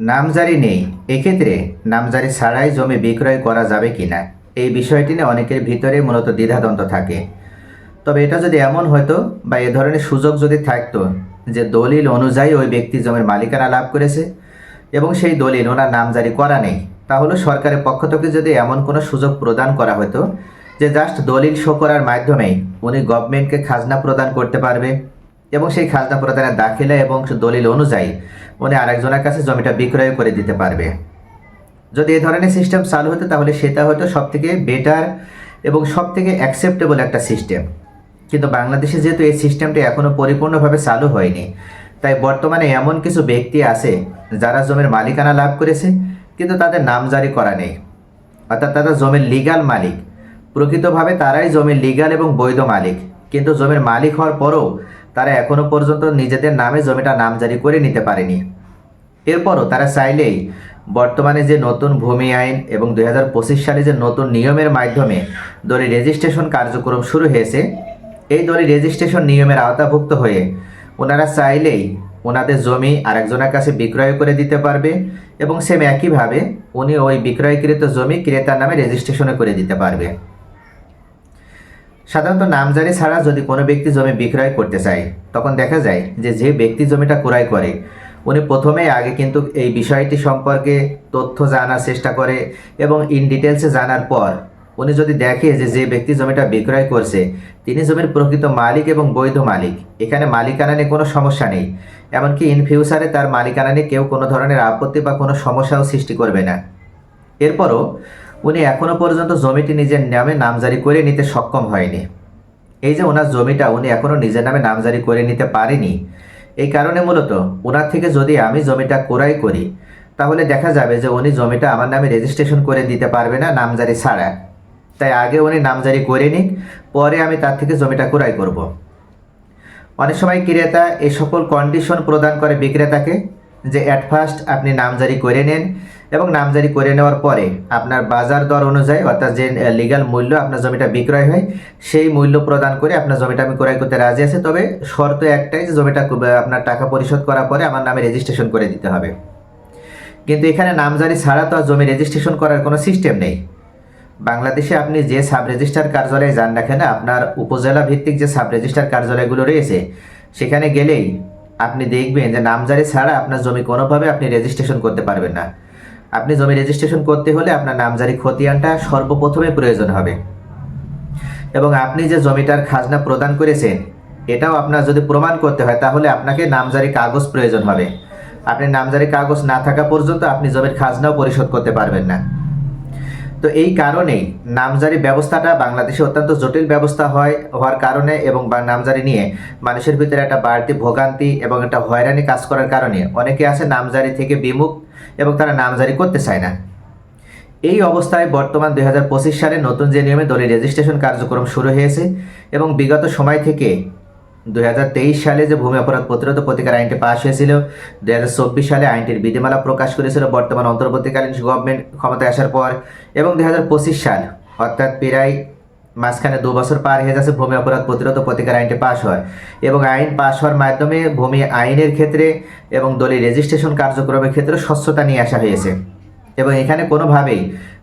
নামজারি নেই। এক্ষেত্রে নামজারি ছাড়াই জমি বিক্রয় করা যাবে কি না এই বিষয়টি নিয়ে অনেকের ভিতরে মূলত দ্বিধাদ্বন্দ্ব থাকে। তবে এটা যদি এমন হতো বা এ ধরনের সুযোগ যদি থাকতো যে দলিল অনুযায়ী ওই ব্যক্তি জমির মালিকানা লাভ করেছে এবং সেই দলিল ওনার নামজারি করা নেই, তাহলে সরকারের পক্ষ থেকে যদি এমন কোনো সুযোগ প্রদান করা হতো যে জাস্ট দলিল শো করার মাধ্যমেই উনি গভর্নমেন্টকে খাজনা প্রদান করতে পারবে এবং সেই খাজনা প্রদানের দাখিলা এবং দলিল অনুযায়ী উনি আরেকজনের কাছে জমিটা বিক্রয় করে দিতে পারবে। যদি এই ধরনের সিস্টেম চালু হতো, তাহলে সেটা হতো সব থেকে বেটার এবং সব থেকে অ্যাকসেপ্টেবল একটা সিস্টেম। কিন্তু বাংলাদেশে যেহেতু এই সিস্টেমটি এখনও পরিপূর্ণভাবে চালু হয়নি, তাই বর্তমানে এমন কিছু ব্যক্তি আছে যারা জমির মালিকানা লাভ করেছে, কিন্তু তাদের নাম জারি করা নেই। অর্থাৎ তারা জমির লিগাল মালিক। প্রকৃতভাবে তারাই জমির লিগাল এবং বৈধ মালিক। কিন্তু জমির মালিক হওয়ার পরও তারা এখনও পর্যন্ত নিজেদের নামে জমিটা নামজারি করে নিতে পারেনি। এরপরও তারা চাইলেই বর্তমানে যে নতুন ভূমি আইন এবং দু হাজার পঁচিশ সালে যে নতুন নিয়মের মাধ্যমে দলি রেজিস্ট্রেশন কার্যক্রম শুরু হয়েছে, এই দলি রেজিস্ট্রেশন নিয়মের আওতাভুক্ত হয়ে ওনারা চাইলেই ওনাদের জমি আরেকজনের কাছে বিক্রয় করে দিতে পারবে এবং সেম একইভাবে উনি ওই বিক্রয়কৃত জমি ক্রেতার নামে রেজিস্ট্রেশনে করে দিতে পারবে। সাধারণত নামজারি ছাড়া যদি কোনো ব্যক্তি জমি বিক্রয় করতে চায়, তখন দেখা যায় যে যে ব্যক্তি জমিটা ক্রয় করে, উনি প্রথমেই আগে কিন্তু এই বিষয়টি সম্পর্কে তথ্য জানার চেষ্টা করে এবং ইন ডিটেলসে জানার পর উনি যদি দেখে যে যে ব্যক্তি জমিটা বিক্রয় করছে, তিনি জমির প্রকৃত মালিক এবং বৈধ মালিক। এখানে মালিকানা নিয়ে কোনো সমস্যা নেই। এমনকি ইন ফিউচারে তার মালিকানা নিয়ে কেউ কোনো ধরনের আপত্তি বা কোনো সমস্যাও সৃষ্টি করবে না। এরপরও উনি এখনও পর্যন্ত জমিটি নিজের নামে নামজারি করে নিতে সক্ষম হয়নি এই যে ওনার জমিটা উনি এখনও নিজের নামে নামজারি করে নিতে পারেনি, এই কারণে মূলত ওনার থেকে যদি আমি জমিটা ক্রয় করি, তাহলে দেখা যাবে যে উনি জমিটা আমার নামে রেজিস্ট্রেশন করে দিতে পারবে না নামজারি ছাড়া তাই আগে উনি নামজারি করে নিক, পরে আমি তার থেকে জমিটা ক্রয় করব। অনেক সময় ক্রেতা এই সকল কন্ডিশন প্রদান করে বিক্রেতাকে যে অ্যাট ফার্স্ট আপনি নামজারি করে নেন এবং নামজারি করে নেওয়ার পরে আপনার বাজার দর অনুযায়ী, অর্থাৎ যে লিগ্যাল মূল্য আপনার জমিটা বিক্রয় হয়, সেই মূল্য প্রদান করে আপনার জমিটা আমি ক্রয় করতে রাজি আছে। তবে শর্ত একটাই যে, জমিটা আপনার টাকা পরিশোধ করার পরে আমার নামে রেজিস্ট্রেশন করে দিতে হবে। কিন্তু এখানে নামজারি ছাড়া তো আর জমি রেজিস্ট্রেশন করার কোনো সিস্টেম নেই। বাংলাদেশে আপনি যে সাব রেজিস্ট্রার কার্যালয়ে যান না কেন, আপনার উপজেলা ভিত্তিক যে সাব রেজিস্ট্রার কার্যালয়গুলো রয়েছে, সেখানে গেলেই আপনি দেখবেন যে, নামজারি ছাড়া আপনার জমি কোনোভাবে আপনি রেজিস্ট্রেশন করতে পারবেন না। আপনি জমি রেজিস্ট্রেশন করতে হলে আপনার নামজারি খতিয়ানটা সর্বপ্রথমে প্রয়োজন হবে। এবং আপনি যে জমিটার খাজনা প্রদান করেছেন, এটাও আপনার যদি প্রমাণ করতে হয়, তাহলে আপনাকে নামজারি কাগজ প্রয়োজন হবে। আপনি নামজারি কাগজ না থাকা পর্যন্ত আপনি জমির খাজনাও পরিশোধ করতে পারবেন না। তো এই কারণেই নামজারি ব্যবস্থাটা বাংলাদেশে অত্যন্ত জটিল ব্যবস্থা হয়, হওয়ার কারণে এবং নামজারি নিয়ে মানুষের ভিতরে একটা বাড়তি ভোগান্তি এবং একটা হয়রানি কাজ করার কারণে অনেকে আছে নামজারি থেকে বিমুখ এবং তারা নামজারি করতে চায় না। এই অবস্থায় বর্তমান দুই হাজার পঁচিশ সালে নতুন যে নিয়মে দলের রেজিস্ট্রেশন কার্যক্রম শুরু হয়েছে এবং বিগত সময় থেকে দুই হাজার তেইশ সালে যে ভূমি অপরাধ প্রতিরোধ প্রতিকার আইনটি পাশ হয়েছিল, দুই হাজার চব্বিশ সালে আইনটির বিধিমালা প্রকাশ করেছিল বর্তমান অন্তর্বর্তীকালীন গভর্নমেন্ট ক্ষমতায় আসার পর এবং দুই হাজার পঁচিশ সাল, অর্থাৎ প্রায় মাঝখানে দু বছর পার হয়ে যাচ্ছে ভূমি অপরাধ প্রতিরোধ প্রতিকার আইনটি পাশ হয়। এবং আইন পাশ হওয়ার মাধ্যমে ভূমি আইনের ক্ষেত্রে এবং দলের রেজিস্ট্রেশন কার্যক্রমের ক্ষেত্রে স্বচ্ছতা নিয়ে আসা হয়েছে। এবং এখানে কোনোভাবেই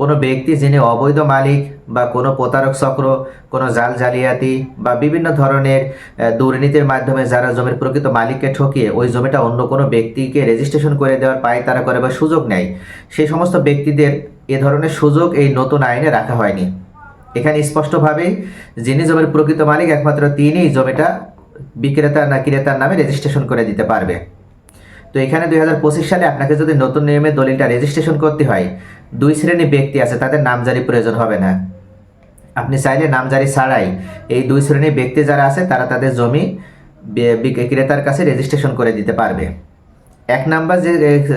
কোনো ব্যক্তি যিনি অবৈধ মালিক বা কোনো প্রতারক চক্র, কোনো জাল জালিয়াতি বা বিভিন্ন ধরনের দুর্নীতির মাধ্যমে যারা জমির প্রকৃত মালিককে ঠকিয়ে ওই জমিটা অন্য কোনো ব্যক্তিকে রেজিস্ট্রেশন করে দেওয়ার পায় তারা করে বা সুযোগ নেয়, সেই সমস্ত ব্যক্তিদের এ ধরনের সুযোগ এই নতুন আইনে রাখা হয়নি। এখানে স্পষ্টভাবে যিনি জমির প্রকৃত মালিক, একমাত্র তিনিই জমিটা বিক্রেতা না ক্রেতার নামে রেজিস্ট্রেশন করে দিতে পারবে। তো এখানে দু হাজার পঁচিশ সালে আপনাকে যদি নতুন নিয়মে দলিলটা রেজিস্ট্রেশন করতে হয়, দুই শ্রেণি ব্যক্তি আছে, তাদের নামজারি প্রয়োজন হবে না। আপনি চাইলে নামজারি ছাড়াই এই দুই শ্রেণির ব্যক্তি যারা আছে, তারা তাদের জমি ক্রেতার কাছে রেজিস্ট্রেশন করে দিতে পারবে। এক নাম্বার যে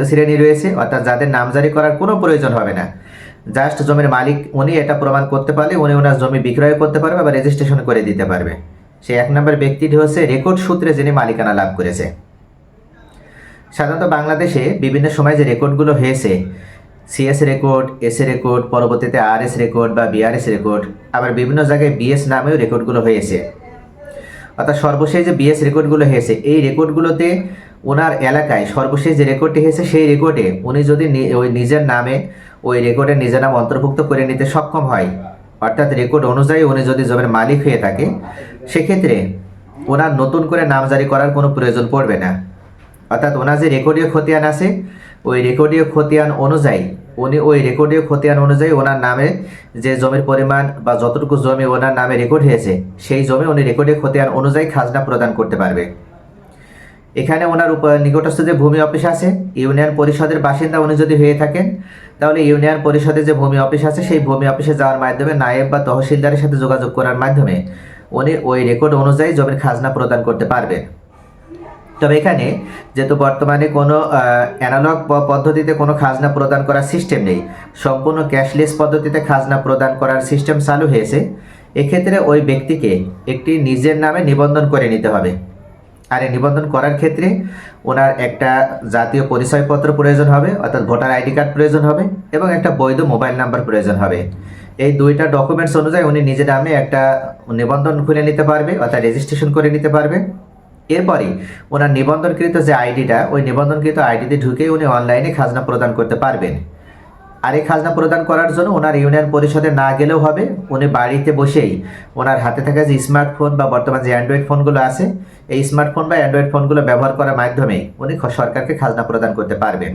শ্রেণি রয়েছে, অর্থাৎ যাদের নামজারি করার কোনো প্রয়োজন হবে না জাস্ট জমির মালিক উনি এটা প্রমাণ করতে পারলে উনি ওনার জমি বিক্রয় করতে পারবে বা রেজিস্ট্রেশন করে দিতে পারবে। সেই এক নম্বর ব্যক্তিটি হচ্ছে রেকর্ড সূত্রে যিনি মালিকানা লাভ করেছে। সাধারণত বাংলাদেশে বিভিন্ন সময় যে রেকর্ডগুলো হয়েছে সিএস রেকর্ড এস রেকর্ড পরবর্তীতে আর এস রেকর্ড বা বিআরএস রেকর্ড আবার বিভিন্ন জায়গায় বিএস নামেও রেকর্ডগুলো হয়েছে। অর্থাৎ সর্বশেষ যে বিএস রেকর্ডগুলো হয়েছে, এই রেকর্ডগুলোতে ওনার এলাকায় সর্বশেষ যে রেকর্ডটি হয়েছে, সেই রেকর্ডে উনি যদি ওই নিজের নামে ওই রেকর্ডে নিজের নাম অন্তর্ভুক্ত করে নিতে সক্ষম হয়। অর্থাৎ রেকর্ড অনুযায়ী উনি যদি জমির মালিক হয়ে থাকে, সেক্ষেত্রে ওনার নতুন করে নাম জারি করার কোনো প্রয়োজন পড়বে না। অর্থাৎ ওনার যে রেকর্ডীয় খতিয়ান আছে, ওই রেকর্ডীয় খতিয়ান অনুযায়ী, উনি ওই রেকর্ডীয় খতিয়ান অনুযায়ী ওনার নামে যে জমির পরিমাণ বা যতটুকু জমি ওনার নামে রেকর্ড হয়েছে, সেই জমি উনি রেকর্ডীয় খতিয়ান অনুযায়ী খাজনা প্রদান করতে পারবে। এখানে ওনার নিকটস্থ যে ভূমি অফিস আছে, ইউনিয়ন পরিষদের বাসিন্দা উনি যদি হয়ে থাকেন, তাহলে ইউনিয়ন পরিষদের যে ভূমি অফিস আছে, সেই ভূমি অফিসে যাওয়ার মাধ্যমে নায়েব বা তহসিলদারের সাথে যোগাযোগ করার মাধ্যমে উনি ওই রেকর্ড অনুযায়ী জমির খাজনা প্রদান করতে পারবেন। তবে এখানে যেহেতু বর্তমানে কোনো অ্যানালগ পদ্ধতিতে কোনো খাজনা প্রদান করার সিস্টেম নেই, সম্পূর্ণ ক্যাশলেস পদ্ধতিতে খাজনা প্রদান করার সিস্টেম চালু হয়েছে, এক্ষেত্রে ওই ব্যক্তিকে একটি নিজের নামে নিবন্ধন করে নিতে হবে। আর এই নিবন্ধন করার ক্ষেত্রে ওনার একটা জাতীয় পরিচয়পত্র প্রয়োজন হবে, অর্থাৎ ভোটার আইডি কার্ড প্রয়োজন হবে এবং একটা বৈধ মোবাইল নাম্বার প্রয়োজন হবে। এই দুইটা ডকুমেন্টস অনুযায়ী উনি নিজের নামে একটা নিবন্ধন খুলে নিতে পারবে, অর্থাৎ রেজিস্ট্রেশন করে নিতে পারবে। এরপরে ওনার নিবন্ধনকৃত যে আইডিটা, ওই নিবন্ধনকৃত আইডিতে ঢুকে উনি অনলাইনে খাজনা প্রদান করতে পারবেন। আর এই খাজনা প্রদান করার জন্য ওনার ইউনিয়ন পরিষদে না গেলেও হবে। উনি বাড়িতে বসেই ওনার হাতে থাকা যে স্মার্টফোন বা বর্তমান যে অ্যান্ড্রয়েড ফোনগুলো আছে, এই স্মার্টফোন বা অ্যান্ড্রয়েড ফোনগুলো ব্যবহার করার মাধ্যমে উনি সরকারকে খাজনা প্রদান করতে পারবেন।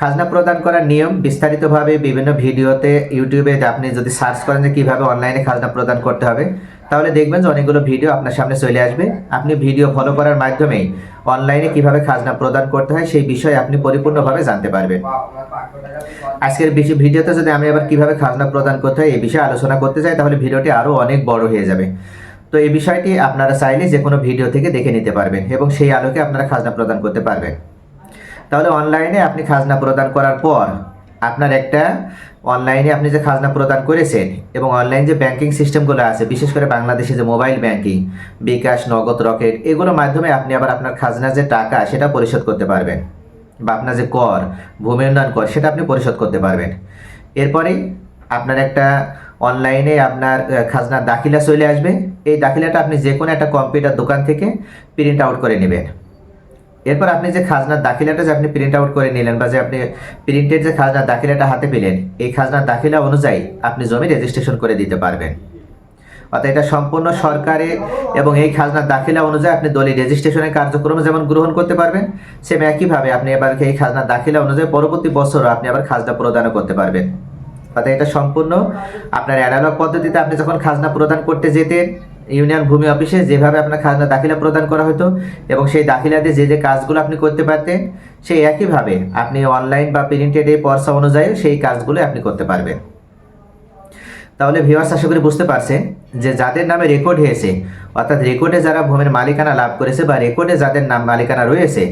খাজনা প্রদান করার নিয়ম বিস্তারিতভাবে বিভিন্ন ভিডিওতে, ইউটিউবে আপনি যদি সার্চ করেন যে কীভাবে অনলাইনে খাজনা প্রদান করতে হবে তাহলে দেখবেন যে অনেকগুলো ভিডিও আপনার সামনে চলে আসবে। আপনি ভিডিও ফলো করার মাধ্যমে অনলাইনে কীভাবে খাজনা প্রদান করতে হয় সেই বিষয়ে আপনি পরিপূর্ণভাবে জানতে পারবেন। আজকের ভিডিওতে যদি আমি আবার কীভাবে খাজনা প্রদান করতে হয় এই বিষয়ে আলোচনা করতে চাই, তাহলে ভিডিওটি আরও অনেক বড় হয়ে যাবে। তো এই বিষয়টি আপনারা চাইলে যে কোনো ভিডিও থেকে দেখে নিতে পারবেন এবং সেই আলোকে আপনারা খাজনা প্রদান করতে পারবেন। তাহলে অনলাইনে আপনি খাজনা প্রদান করার পর আপনার একটা অনলাইনে আপনি যে খাজনা প্রদান করেছেন এবং অনলাইন যে ব্যাংকিং সিস্টেমগুলো আছে বিশেষ করে বাংলাদেশে যে মোবাইল ব্যাংকিং বিকাশ নগদ রকেট এগুলোর মাধ্যমে আপনি আবার আপনার খাজনা যে টাকা সেটা পরিশোধ করতে পারবেন বা আপনার যে কর ভূমি উন্নয়ন কর সেটা আপনি পরিশোধ করতে পারবেন। এরপরেই আপনার একটা অনলাইনে আপনার আহ, খাজনার দাখিলা চলে আসবে। এই দাখিলাটা আপনি যে কোনো একটা কম্পিউটার দোকান থেকে প্রিন্ট আউট করে নেবেন। এরপর আপনি যে খাজনার দাখিলাটা যে আপনি প্রিন্ট আউট করে নিলেন বা যে আপনি প্রিন্টেড যে খাজনার দাখিলাটা হাতে পেলেন, এই খাজনার দাখিলা অনুযায়ী আপনি জমি রেজিস্ট্রেশন করে দিতে পারবেন। অর্থাৎ এটা সম্পূর্ণ সরকারে এবং এই খাজনার দাখিলা অনুযায়ী আপনি দলিল রেজিস্ট্রেশনের কার্যক্রম যেমন গ্রহণ করতে পারবেন সেম একইভাবে আপনি এবার এই খাজনার দাখিলা অনুযায়ী পরবর্তী বছরও আপনি আবার খাজনা প্রদানও করতে পারবেন। অর্থাৎ এটা সম্পূর্ণ আপনার অ্যানালগ পদ্ধতিতে আপনি যখন খাজনা প্রদান করতে যেতেন ইউনিয়ন ভূমি অফিসে যেভাবে আপনার খাজনা দাখিলা প্রদান করা হতো এবং সেই দাখিলাতে যে যে কাজগুলো আপনি করতে পারতেন, সেই একইভাবে আপনি অনলাইন বা প্রিন্টেড এই পর্সা অনুযায়ী সেই কাজগুলো আপনি করতে পারবেন। তাহলে ভিউয়ার্স আশা করি বুঝতে পারছেন যে যাদের নামে রেকর্ড হয়েছে, অর্থাৎ রেকর্ডে যারা ভূমির মালিকানা লাভ করেছে বা রেকর্ডে যাদের নাম মালিকানা রয়েছে,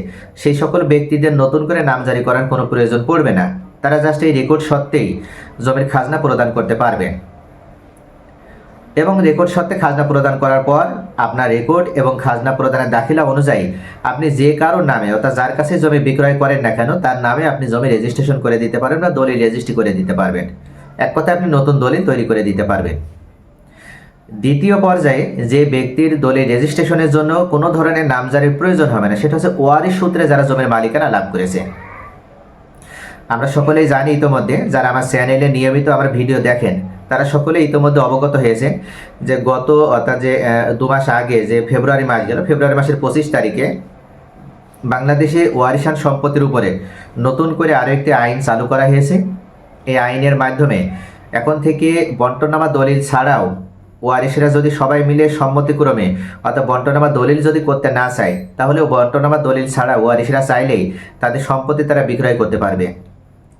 সেই সকল ব্যক্তিদের নতুন করে নাম জারি করার কোনো প্রয়োজন পড়বে না। তারা জাস্ট এই রেকর্ড সত্ত্বেই জমির খাজনা প্রদান করতে পারবেন। এবং রেকর্ড সত্ত্বে খাজনা প্রদান করার পর আপনার রেকর্ড এবং খাজনা প্রদানের দাখিলা অনুযায়ী আপনি যে কারোর নামে, অর্থাৎ যার কাছে জমি বিক্রয় করেন না কেন, তার নামে আপনি জমি রেজিস্ট্রেশন করে দিতে পারেন বা দলিল রেজিস্ট্রি করে দিতে পারবেন। এক কথায় আপনি নতুন দলিল তৈরি করে দিতে পারবেন। দ্বিতীয় পর্যায়ে যে ব্যক্তির দলিল রেজিস্ট্রেশনের জন্য কোনো ধরনের নামজারির প্রয়োজন হবে না, সেটা হচ্ছে ওয়ারিশ সূত্রে যারা জমির মালিকানা লাভ করেছে। আমরা সকলেই জানি ইতোমধ্যে, যারা আমার চ্যানেলে নিয়মিত আমার ভিডিও দেখেন তারা সকলে ইতোমধ্যে অবগত হয়েছে যে গত, অর্থাৎ যে দু মাস আগে যে ফেব্রুয়ারি মাস গেল, ফেব্রুয়ারি মাসের পঁচিশ তারিখে বাংলাদেশে ওয়ারিশান সম্পত্তির উপরে নতুন করে আরও একটি আইন চালু করা হয়েছে। এই আইনের মাধ্যমে এখন থেকে বন্টনামা দলিল ছাড়াও ওয়ারিশরা যদি সবাই মিলে সম্মতিক্রমে, অর্থাৎ বন্টনামা দলিল যদি করতে না চায় তাহলে বন্টনামা দলিল ছাড়া ওয়ারিশরা চাইলেই তাদের সম্পত্তি তারা বিক্রয় করতে পারবে।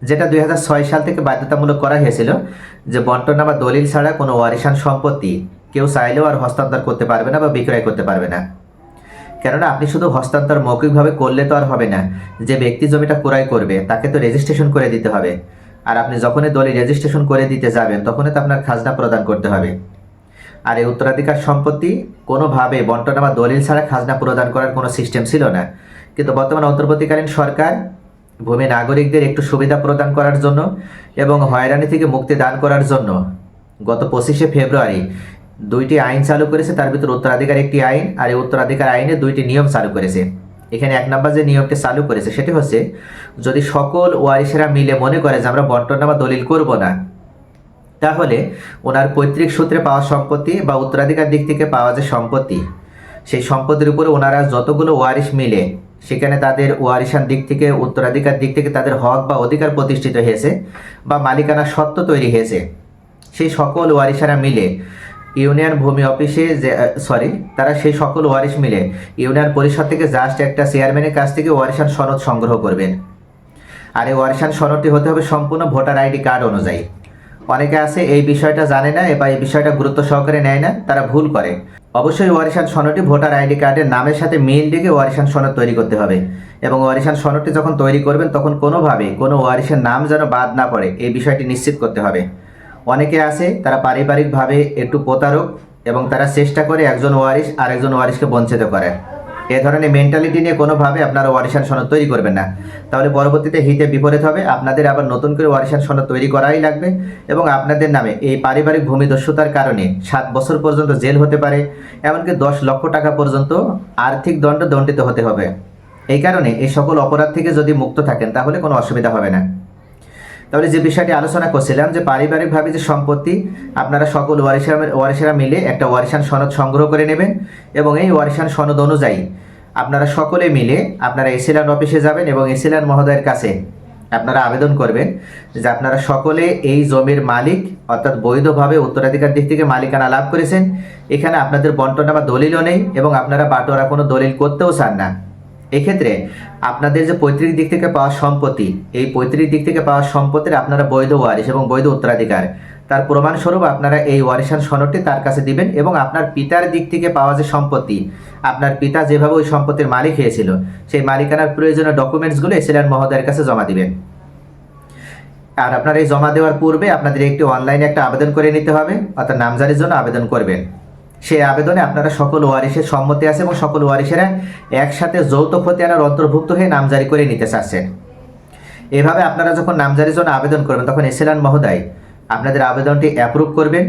যেটা দুই হাজার ছয় সাল থেকে বাধ্যতামূলক করা হয়েছিল যে বন্টনামা দলিল ছাড়া কোনো ওয়ারিশান সম্পত্তি কেউ চাইলেও আর হস্তান্তর করতে পারবে না বা বিক্রয় করতে পারবে না। কেননা আপনি শুধু হস্তান্তর মৌখিকভাবে করলে তো আর হবে না, যে ব্যক্তি জমিটা ক্রয় করবে তাকে তো রেজিস্ট্রেশন করে দিতে হবে। আর আপনি যখনই দলিল রেজিস্ট্রেশন করে দিতে যাবেন, তখনই তো আপনার খাজনা প্রদান করতে হবে। আর এই উত্তরাধিকার সম্পত্তি কোনোভাবে বন্টনামা দলিল ছাড়া খাজনা প্রদান করার কোনো সিস্টেম ছিল না। কিন্তু বর্তমান অন্তর্বর্তীকালীন সরকার ভূমি নাগরিকদের একটু সুবিধা প্রদান করার জন্য এবং হয়রানি থেকে মুক্তি দান করার জন্য। গত পঁচিশে ফেব্রুয়ারি দুইটি আইন চালু করেছে, তার ভিতর উত্তরাধিকার একটি আইন আর এই উত্তরাধিকার আইনে দুইটি নিয়ম চালু করেছে। এখানে এক নম্বর যে নিয়মটি চালু করেছে, সেটি হচ্ছে যদি সকল ওয়ারিশেরা মিলে মনে করে যে আমরা বন্টন বা দলিল করব না, তাহলে ওনার পৈতৃক সূত্রে পাওয়া সম্পত্তি বা উত্তরাধিকার দিক থেকে পাওয়া যে সম্পত্তি, সেই সম্পত্তির উপরে ওনারা যতগুলো ওয়ারিশ মিলে সেখানে তাদের ওয়ারিশান দিক থেকে, উত্তরাধিকার দিক থেকে তাদের হক বা অধিকার প্রতিষ্ঠিত হয়েছে বা মালিকানা সত্ত্ব তৈরি হয়েছে। সেই সকল ওয়ারিশারা মিলে ইউনিয়ন ভূমি অফিসে যে সরি তারা সেই সকল ওয়ারিশ মিলে ইউনিয়ন পরিষদ থেকে জাস্ট একটা চেয়ারম্যানের কাছ থেকে ওয়ারিশান সনদ সংগ্রহ করবেন। আর এই ওয়ারিশান সনদটি হতে হবে সম্পূর্ণ ভোটার আইডি কার্ড অনুযায়ী। অনেকে আছে এই বিষয়টা জানে না বা এই বিষয়টা গুরুত্ব সহকারে নেয় না, তারা ভুল করে। অবশ্যই ওয়ারিশান সনদটি ভোটার আইডি কার্ডের নামের সাথে মিল রেখে ওয়ারিশান সনদ তৈরি করতে হবে। এবং ওয়ারিশান সনদটি যখন তৈরি করবেন, তখন কোনোভাবে কোনো ওয়ারিশের নাম যেন বাদ না পড়ে। এই বিষয়টি নিশ্চিত করতে হবে। অনেকে আছে, তারা পারিবারিকভাবে একটু প্রতারক এবং তারা চেষ্টা করে একজন ওয়ারিশ আর একজন ওয়ারিশকে বঞ্চিত করে এ ধরনের মেন্টালিটি নিয়ে কোনোভাবে আপনারা ওয়ারিশান সনদ তৈরি করবেন না। তাহলে পরবর্তীতে হিতে বিপরীত হবে, আপনাদের আবার নতুন করে ওয়ারিশান সনদ তৈরি করাই লাগবে এবং আপনাদের নামে এই পারিবারিক ভূমিদস্যুতার কারণে সাত বছর পর্যন্ত জেল হতে পারে, এমনকি দশ লক্ষ টাকা পর্যন্ত আর্থিক দণ্ড দণ্ডিত হতে হবে। এই কারণে এই সকল অপরাধ থেকে যদি মুক্ত থাকেন, তাহলে কোনো অসুবিধা হবে না। তাহলে যে বিষয়টি আলোচনা করছিলাম যে পারিবারিকভাবে যে সম্পত্তি, আপনারা সকল ওয়ারিশা ওয়ারিশেরা মিলে একটা ওয়ারিশান সনদ সংগ্রহ করে নেবেন এবং এই ওয়ারিশান সনদ অনুযায়ী আপনারা সকলে মিলে আপনারা এসিলান অফিসে যাবেন এবং এসিলান মহোদয়ের কাছে আপনারা আবেদন করবেন যে আপনারা সকলে এই জমির মালিক, অর্থাৎ বৈধভাবে উত্তরাধিকার দিক থেকে মালিকানা লাভ করেছেন। এখানে আপনাদের বন্টন বা দলিলও নেই এবং আপনারা বাটোয়ারা কোনো দলিল করতেও চান না। এক্ষেত্রে আপনাদের যে পৈতৃক দিক থেকে পাওয়া সম্পত্তি, এই পৈতৃক দিক থেকে পাওয়া সম্পত্তির আপনারা বৈধ ওয়ারিশ এবং বৈধ উত্তরাধিকার। তার প্রমাণস্বরূপ আপনারা এই ওয়ারিশান সনদটি তার কাছে দিবেন এবং আপনার পিতার দিক থেকে পাওয়া যে সম্পত্তি, আপনার পিতা যেভাবে ওই সম্পত্তির মালিক হয়েছিল, সেই মালিকানার প্রয়োজনীয় ডকুমেন্টসগুলো এসিলেন মহোদয়ের কাছে জমা দিবেন। আর আপনার এই জমা দেওয়ার পূর্বে আপনাদের একটি অনলাইনে একটা আবেদন করে নিতে হবে, অর্থাৎ নামজারির জন্য আবেদন করবেন। সেই আবেদনে আপনারা সকল ওয়ারিশের সম্মতি আছে এবং সকল ওয়ারিশেরা একসাথে যৌথ খতিয়ানের অন্তর্ভুক্ত হয়ে নামজারি করে নিতে চাচ্ছেন। এভাবে আপনারা যখন নামজারির জন্য আবেদন করবেন, তখন এসিলান মহোদয় আপনাদের আবেদনটি অ্যাপ্রুভ করবেন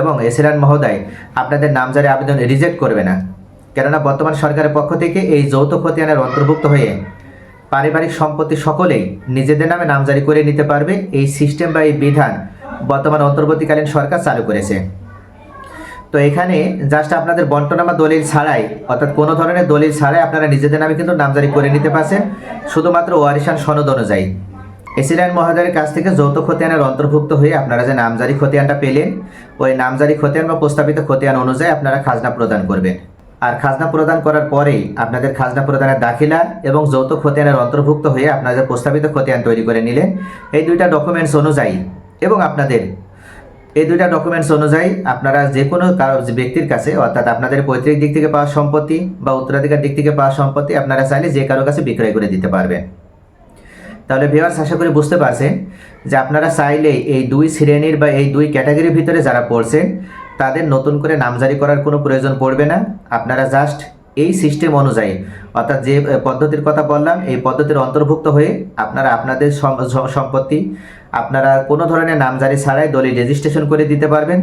এবং এসেলান মহোদয় আপনাদের নামজারি আবেদন রিজেক্ট করবে না। কেননা বর্তমান সরকারের পক্ষ থেকে এই যৌথ খতিয়ানের অন্তর্ভুক্ত হয়ে পারিবারিক সম্পত্তি সকলেই নিজেদের নামে নামজারি করে নিতে পারবে। এই সিস্টেম বা এই বিধান বর্তমান অন্তর্বর্তীকালীন সরকার চালু করেছে। তো এখানে জাস্ট আপনাদের বন্টনামা দলিল ছাড়াই, অর্থাৎ কোনো ধরনের দলিল ছাড়াই আপনারা নিজেদের নামে কিন্তু নামজারি করে নিতে পারছেন, শুধুমাত্র ওয়ারিশান সনদ অনুযায়ী। এসিলান মহাদারের কাছ থেকে যৌথ খতিয়ানের অন্তর্ভুক্ত হয়ে আপনারা যে নামজারি খতিয়ানটা পেলেন, ওই নামজারি খতিয়ান বা প্রস্তাবিত খতিয়ান অনুযায়ী আপনারা খাজনা প্রদান করবেন। আর খাজনা প্রদান করার পরেই আপনাদের খাজনা প্রদানের দাখিলা এবং যৌথ খতিয়ানের অন্তর্ভুক্ত হয়ে আপনারা যে প্রস্তাবিত খতিয়ান তৈরি করে নিলেন, এই দুইটা ডকুমেন্টস অনুযায়ী এবং আপনাদের এই দুইটা ডকুমেন্টস অনুযায়ী আপনারা যে কোনো কারও ব্যক্তির কাছে, অর্থাৎ আপনাদের পৈতৃক দিক থেকে পাওয়া সম্পত্তি বা উত্তরাধিকার দিক থেকে পাওয়া সম্পত্তি আপনারা চাইলে যে কারও কাছে বিক্রয় করে দিতে পারবেন। তাহলে ভিওয়ার্স আশা করি বুঝতে পারছেন যে আপনারা চাইলে এই দুই শ্রেণির বা এই দুই ক্যাটাগরির ভিতরে যারা পড়ছেন, তাদের নতুন করে নামজারি করার কোনো প্রয়োজন পড়বে না। আপনারা জাস্ট এই সিস্টেম অনুযায়ী, অর্থাৎ যে পদ্ধতির কথা বললাম, এই পদ্ধতির অন্তর্ভুক্ত হয়ে আপনারা আপনাদের সম্পত্তি আপনারা কোনো ধরনের নামজারি ছাড়াই দলিল রেজিস্ট্রেশন করে দিতে পারবেন।